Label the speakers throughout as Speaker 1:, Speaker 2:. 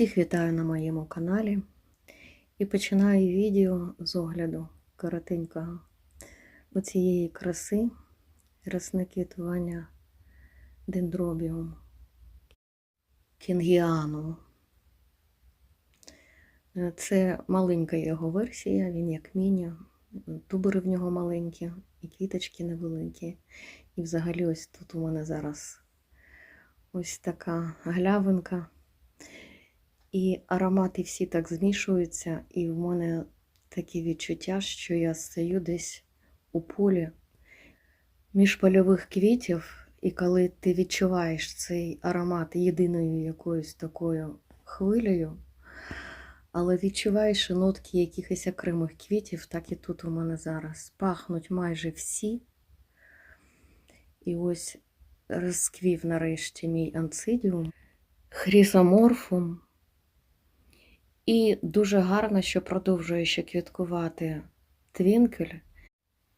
Speaker 1: Всіх вітаю на моєму каналі і починаю відео з огляду коротенького оцієї краси росне квітування дендробіум кінгіану. Е, Це маленька його версія, він як міні, тубери в нього маленькі і квіточки невеликі. І взагалі ось тут у мене зараз ось така глявинка. І аромати всі так змішуються, і в мене таке відчуття, що я стою десь у полі між польових квітів, і коли ти відчуваєш цей аромат єдиною якоюсь такою хвилею, але відчуваєш нотки якихось окремих квітів, так і тут у мене зараз пахнуть майже всі. І ось розквів нарешті мій анцидіум, хрізоморфум. І дуже гарно, що продовжує ще квіткувати твінкель,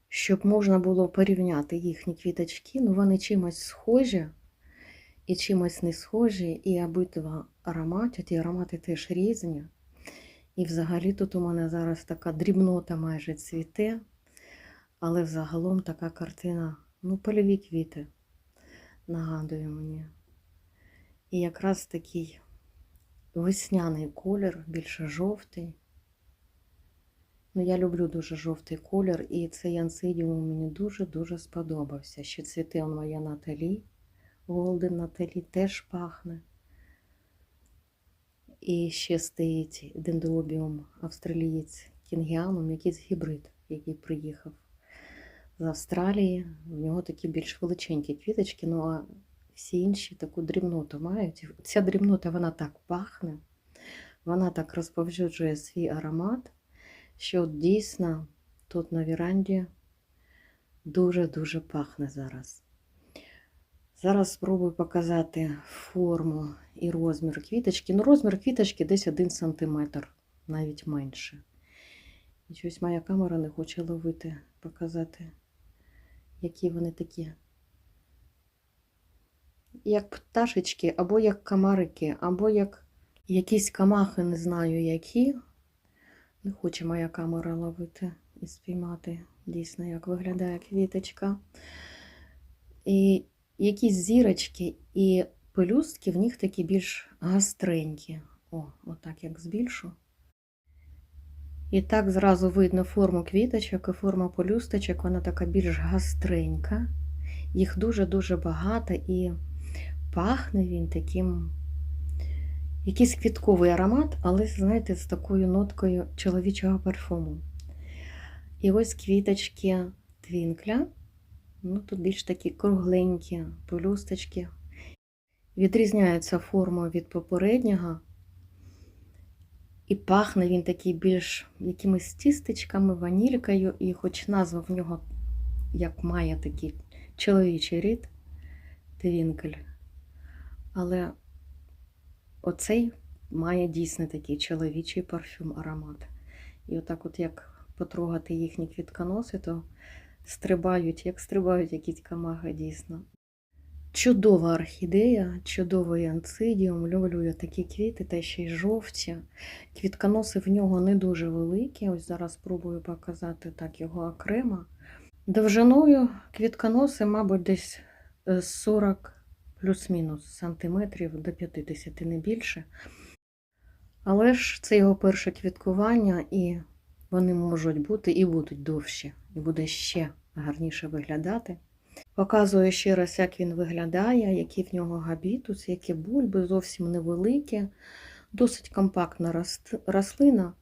Speaker 1: щоб можна було порівняти їхні квіточки. Ну, вони чимось схожі і чимось не схожі, і обидва аромати, ті аромати теж різні. І взагалі тут у мене зараз така дрібнота майже цвіте, але взагалом така картина, ну, польові квіти, нагадує мені. І якраз такий весняний колір, більше жовтий. Ну, я люблю дуже жовтий колір, і цей янсидіум мені дуже-дуже сподобався. Ще цвіте он моя Наталі, Голден Наталі теж пахне. І ще стоїть дендробіум австралієць кінгіанум, якийсь гібрид, який приїхав з Австралії. У нього такі більш величенькі квіточки, ну а всі інші таку дрібноту мають. Ця дрібнота вона так пахне, вона так розповсюджує свій аромат, що дійсно тут на віранді дуже-дуже пахне зараз. Зараз спробую показати форму і розмір квіточки. Ну, розмір квіточки десь 1 см, навіть менше. І щось моя камера не хоче ловити, показати, які вони такі як пташечки, або як камарики, або як якісь камахи, не знаю які. Не хоче моя камера ловити і спіймати дійсно, як виглядає квіточка. І якісь зірочки і пелюстки в них такі більш гастренькі. О, отак як збільшу. І так зразу видно форму квіточок і форма пелюсточок, вона така більш гастренька. Їх дуже-дуже багато і пахне він таким якийсь квітковий аромат, але, знаєте, з такою ноткою чоловічого парфуму. І ось квіточки твінкля. Ну, Тут більш такі кругленькі пелюсточки. Відрізняється формою від попереднього. І пахне він такий більш якимись тістечками, ванількою, і хоч назва в нього, як має такий чоловічий рід, твінкель. Але оцей має дійсно такий чоловічий парфюм аромат. І отак, от як потрогати їхні квітконоси, то стрибають, як стрибають якісь камаги дійсно. Чудова орхідея, чудовий анцидіум. Люблю я такі квіти, та ще й жовті. Квітконоси в нього не дуже великі. Ось зараз спробую показати так його окремо. Довжиною квітконоси, мабуть, десь 40 плюс-мінус сантиметрів до 50 не більше. Але ж це його перше квіткування, і вони можуть бути і будуть довші, і буде ще гарніше виглядати. Показую ще раз, як він виглядає, який в нього габітус, які бульби, зовсім невеликі, досить компактна рослина.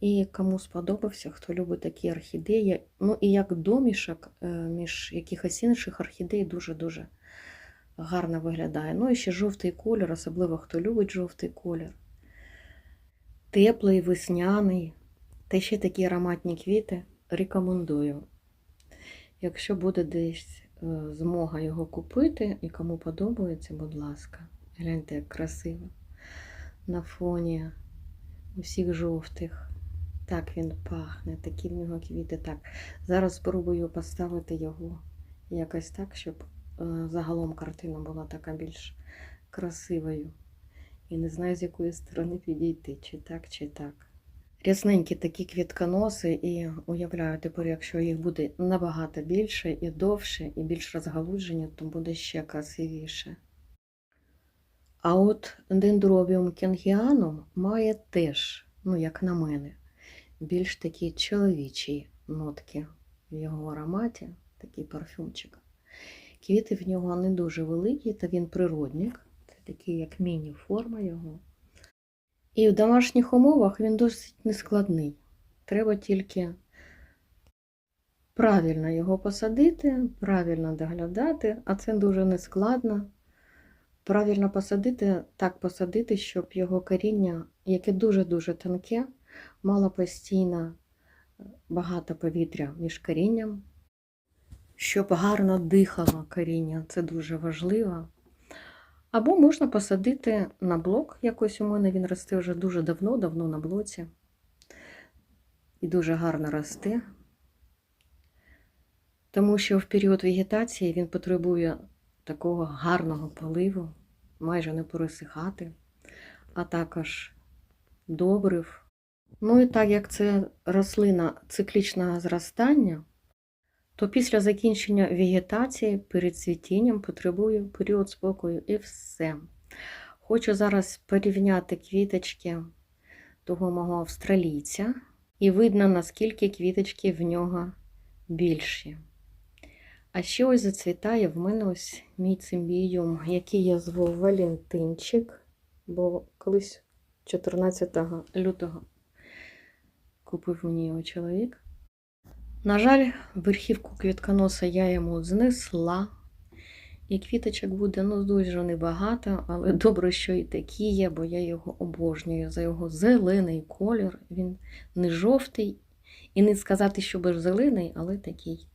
Speaker 1: І кому сподобався, хто любить такі орхідеї. Ну і як домішок між якихось інших орхідей дуже-дуже гарно виглядає. Ну і ще жовтий колір, особливо хто любить жовтий колір. Теплий, весняний. Та ще такі ароматні квіти рекомендую. Якщо буде десь змога його купити, і кому подобається, будь ласка, гляньте, як красиво. На фоні усіх жовтих. Так він пахне, такі в нього квіти. Так. Зараз спробую поставити його якось так, щоб загалом картина була така більш красивою. І не знаю, з якої сторони підійти, чи так, чи так. Рясненькі такі квітконоси, і уявляю тепер, якщо їх буде набагато більше і довше, і більш розгалудження, то буде ще красивіше. А от дендробіум кенгіанум має теж, ну як на мене, більш такі чоловічі нотки в його ароматі, такий парфюмчик. Квіти в нього не дуже великі, та він природник. Це такий, як міні-форма його. І в домашніх умовах він досить нескладний. Треба тільки правильно його посадити, правильно доглядати, а це дуже нескладно. Правильно посадити, так посадити, щоб його коріння, яке дуже-дуже тонке, мало постійно багато повітря між корінням, щоб гарно дихало коріння, це дуже важливо. Або можна посадити на блок, якось у мене він росте вже дуже давно-давно на блоці. І дуже гарно росте. Тому що в період вегетації він потребує такого гарного поливу, майже не пересихати, а також добрив. Ну і так як це рослина циклічного зростання, то після закінчення вегетації перед цвітінням потребує період спокою і все. Хочу зараз порівняти квіточки того мого австралійця, і видно, наскільки квіточки в нього більші. А ще ось зацвітає в мене ось мій цимбіюм, який я зву Валентинчик, бо колись 14 лютого купив мені його чоловік. На жаль, верхівку квітконоса я йому знесла, і квіточок буде ну, дуже небагато, але добре, що і такі є, бо я його обожнюю за його зелений колір. Він не жовтий, і не сказати, що б зелений, але такий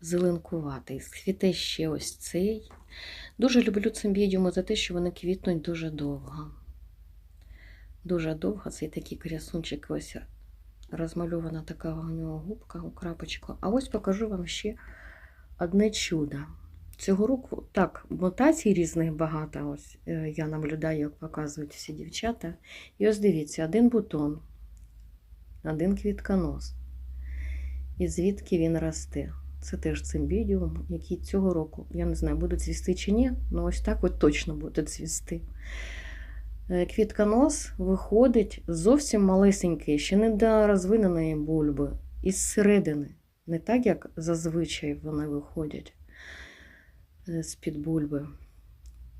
Speaker 1: зеленкуватий. Цвіте ще ось цей. Дуже люблю цимбідіуми за те, що вони квітнуть дуже довго. Дуже довго цей такий крясунчик ось розмальована така у нього губка у крапочку. А ось покажу вам ще одне чудо. Цього року, так, мутацій різних багато. Ось е, я наблюдаю, як показують всі дівчата. І ось дивіться, один бутон, один квітконос. І звідки він росте. Це теж цимбідіум, який цього року, я не знаю, буде цвісти чи ні, але ось так от точно буде цвісти. Е, Квітконос виходить зовсім малесенький, ще не до розвиненої бульби, із середини. Не так, як зазвичай вони виходять е, з-під бульби,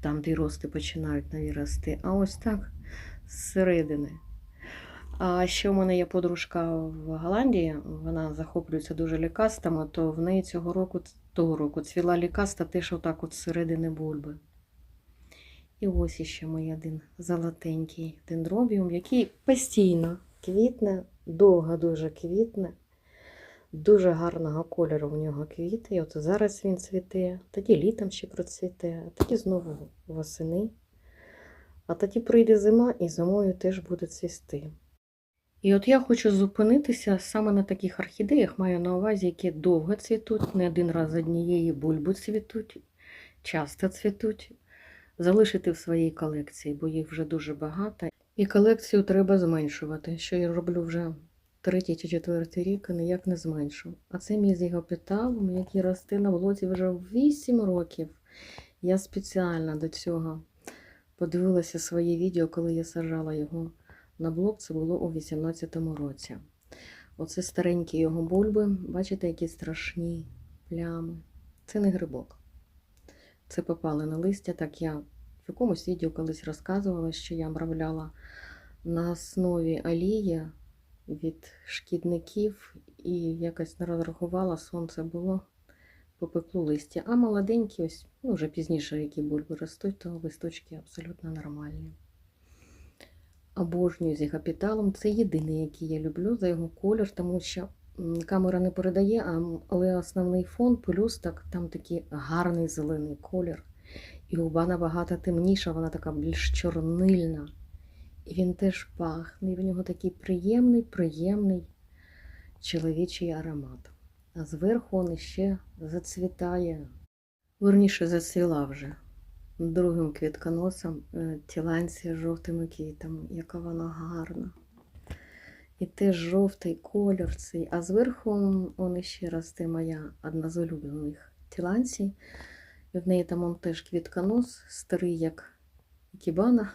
Speaker 1: там, де рости починають нові рости. А ось так зсередини. А ще у мене є подружка в Голландії, вона захоплюється дуже лікастами, то в неї цього року, того року цвіла лікаста теж отак от зсередини бульби. І ось іще мій один золотенький дендробіум, який постійно квітне, довго дуже квітне, дуже гарного кольору в нього квіти. І от зараз він цвіте, тоді літом ще процвіте, а тоді знову восени. А тоді прийде зима і зимою теж буде цвісти. І от я хочу зупинитися саме на таких орхідеях, маю на увазі, які довго цвітуть, не один раз однієї бульби цвітуть, часто цвітуть залишити в своїй колекції, бо їх вже дуже багато. І колекцію треба зменшувати, що я роблю вже третій чи четвертий рік і ніяк не зменшу. А це мій з його зігопіталум, який росте на блоці вже 8 років. Я спеціально до цього подивилася своє відео, коли я сажала його на блок, це було у 18-му році. Оце старенькі його бульби, бачите, які страшні плями. Це не грибок. Це попалене листя. Так я в якомусь відео колись розказувала, що я обробляла на основі олії від шкідників і якось не розрахувала, сонце було, попекло листя. А молоденькі, ось, ну вже пізніше, які бульби ростуть, то листочки абсолютно нормальні. Обожнюю з гапіталом. Це єдиний, який я люблю за його колір, тому що камера не передає, але основний фон, пелюсток, там такий гарний зелений колір. І губа набагато темніша, вона така більш чорнильна. І він теж пахне, і в нього такий приємний, приємний чоловічий аромат. А зверху він ще зацвітає. Верніше зацвіла вже. другим квітконосом е, тіланці з жовтими квітами, яка вона гарна. І теж жовтий колір цей, а зверху он ще росте моя одна з улюблених тіланцій. І в неї там он теж квітконос, старий, як кібана,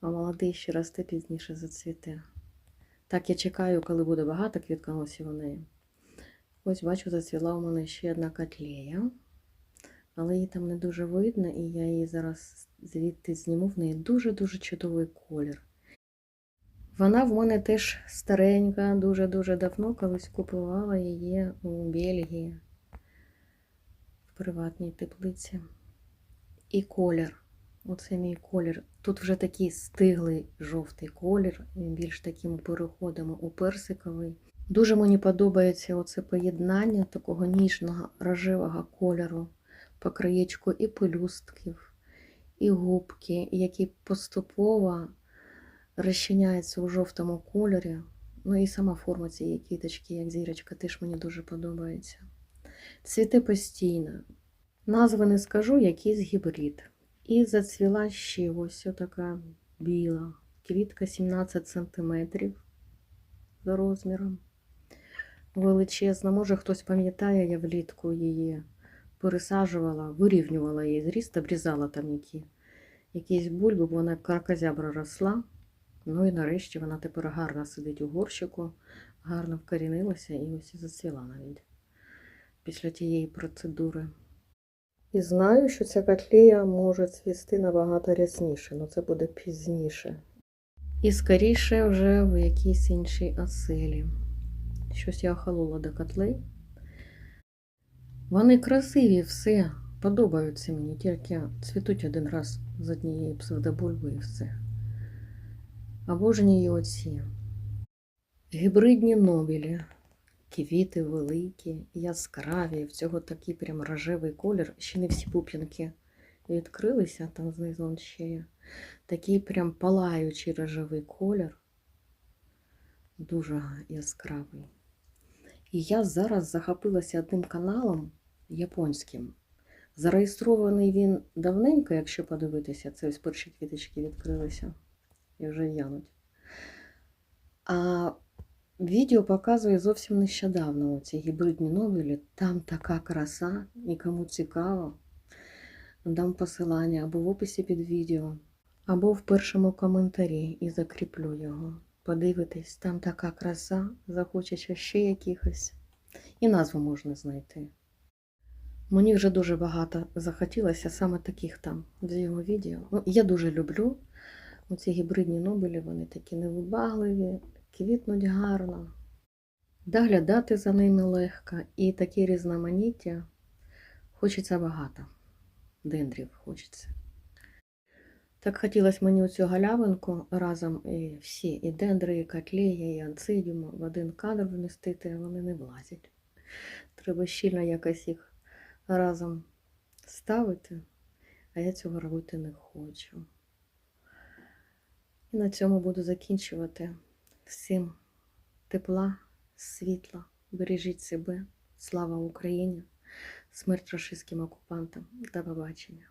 Speaker 1: а молодий ще росте пізніше зацвіте. Так я чекаю, коли буде багато квітконосів у неї. Ось бачу, зацвіла у мене ще одна котлея, але її там не дуже видно, і я її зараз звідти зніму. В неї дуже-дуже чудовий колір. Вона в мене теж старенька, дуже-дуже давно колись купувала її у Бельгії в приватній теплиці. І колір. Оце мій колір. Тут вже такий стиглий жовтий колір, більш таким переходимо у персиковий. Дуже мені подобається оце поєднання такого ніжного рожевого кольору по краєчку і пелюстків, і губки, які поступово розчиняється у жовтому кольорі. Ну і сама форма цієї квіточки, як зірочка, теж мені дуже подобається. Цвіте постійно. Назви не скажу, якийсь гібрид. І зацвіла ще ось така біла. Квітка 17 см за розміром. Величезна. Може, хтось пам'ятає, я влітку її пересаджувала, вирівнювала її зріст, обрізала там які, якісь бульби, бо вона карказябра росла. Ну і нарешті вона тепер гарно сидить у горщику, гарно вкорінилася і ось зацвіла навіть після тієї процедури. І знаю, що ця котлея може цвісти набагато рясніше, але це буде пізніше. І скоріше вже в якійсь іншій оселі. Щось я охолола до котлей. Вони красиві, все, подобаються мені, тільки цвітуть один раз з однієї псевдобульби і все. Обожнюю оці. Гібридні нобілі. Квіти великі, яскраві, в цього такий прям рожевий колір. Ще не всі пуп'янки відкрилися, там знизу ще є. Такий прям палаючий рожевий колір. Дуже яскравий. І я зараз захопилася одним каналом японським. Зареєстрований він давненько, якщо подивитися, це ось перші квіточки відкрилися і вже в'януть. А відео показує зовсім нещодавно ці гібридні новелі. Там така краса, і кому цікаво, дам посилання або в описі під відео, або в першому коментарі і закріплю його. Подивитись, там така краса, захочеться ще якихось. І назву можна знайти. Мені вже дуже багато захотілося саме таких там з його відео. Ну, я дуже люблю оці гібридні нобелі, вони такі невибагливі, квітнуть гарно. Доглядати за ними легко і такі різноманіття хочеться багато. Дендрів хочеться. Так хотілося мені оцю галявинку разом і всі, і дендри, і котлеї, і анцидіум в один кадр вмістити, а вони не влазять. Треба щільно якось їх разом ставити, а я цього робити не хочу. І на цьому буду закінчувати. Всім тепла, світла, бережіть себе, слава Україні, смерть рашистським окупантам. До побачення.